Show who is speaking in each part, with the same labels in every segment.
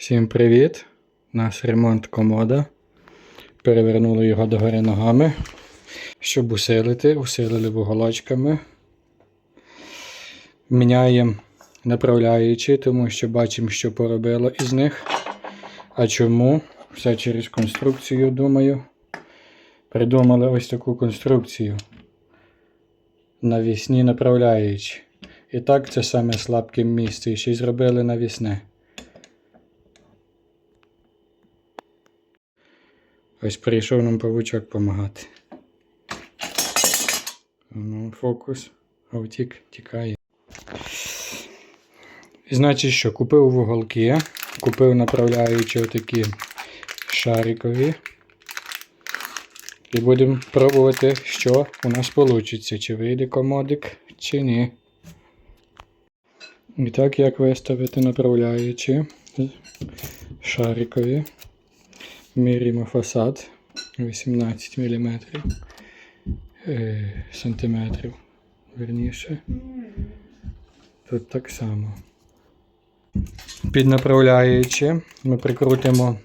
Speaker 1: Всім привіт! Наш ремонт комода. Перевернули його догори ногами, щоб усилити, усилили вуголочками. Міняємо направляючи, тому що бачимо, що поробило із них. А чому? Все через конструкцію, думаю. Придумали ось таку конструкцію. Навісні направляючі. І так це саме слабке місце. І ще й зробили навісне. Ось прийшов нам павучок допомагати. Ну, фокус. А втік, тікає. І значить що, купив вуголки, купив направляючі отакі шарикові. І будемо пробувати, що у нас вийде, чи вийде комодик, чи ні. І так, як виставити направляючі шарикові. Міряємо фасад 18 мм е, сантиметрів. Верніше. Тут так само. Під направляючи ми прикрутимо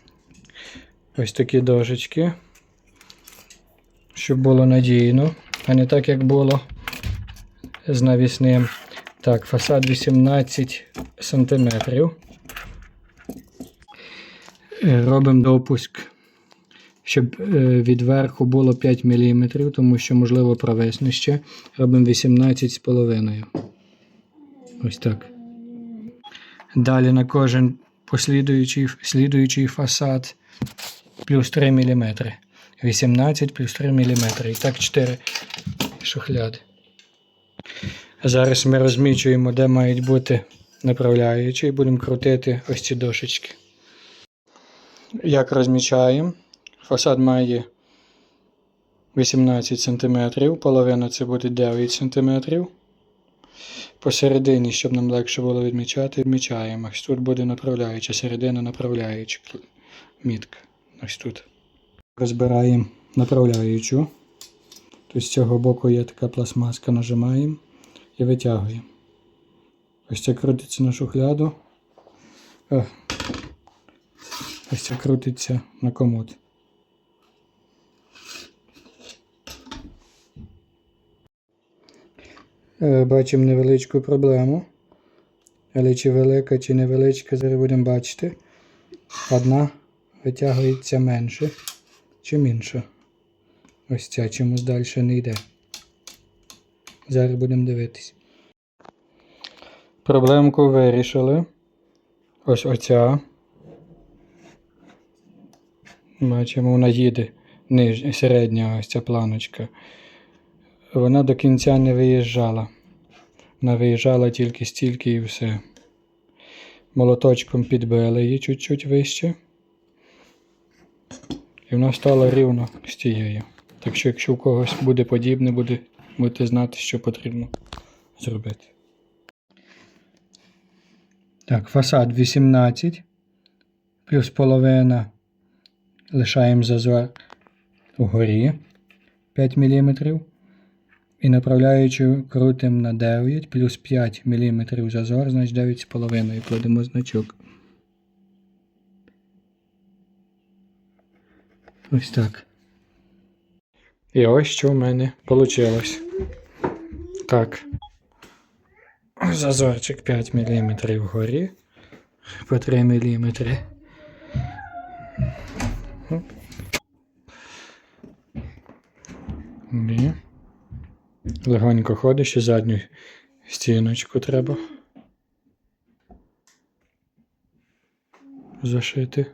Speaker 1: ось такі дожички, щоб було надійно, а не так, як було з навісним. Так, фасад 18 сантиметрів. Е, Робимо допуск, щоб е, від верху було 5 мм, тому що, можливо, провесне ще. Робимо 18,5. Ось так. Далі на кожен послідуючий слідуючий фасад плюс 3 мм. 18 плюс 3 мм. І так 4 шухляди. Зараз ми розмічуємо, де мають бути направляючі, і будемо крутити ось ці дошечки. Як розмічаємо, фасад має 18 см, половина це буде 9 см. Посередині, щоб нам легше було відмічати, відмічаємо. Ось тут буде направляюча, середина направляюча мітка. Ось тут. Розбираємо направляючу. Тут з цього боку є така пластмаска, нажимаємо і витягуємо. Ось це крутиться на шухляду. Ось це крутиться на комод. Е, Бачимо невеличку проблему. Але чи велика, чи невеличка, зараз будемо бачити. Одна витягується менше, чим інша. Ось ця чомусь далі не йде. Зараз будемо дивитись. Проблемку вирішили. Ось оця. Бачимо, вона їде ниж... середня ось ця планочка. Вона до кінця не виїжджала. Вона виїжджала тільки стільки і все. Молоточком підбили її чуть-чуть вище. І вона стала рівно з тією. Так що, якщо у когось буде подібне, буде, будете знати, що потрібно зробити. Так, фасад 18 плюс половина лишаємо зазор вгорі 5 мм. І направляючи крутимо на 9 плюс 5 мм зазор, значить 9,5 кладемо значок. Ось так. І ось що в мене вийшло. Так. Зазорчик 5 мм вгорі по 3 мм. Ні. Легонько ходиш, ще задню стіночку треба зашити.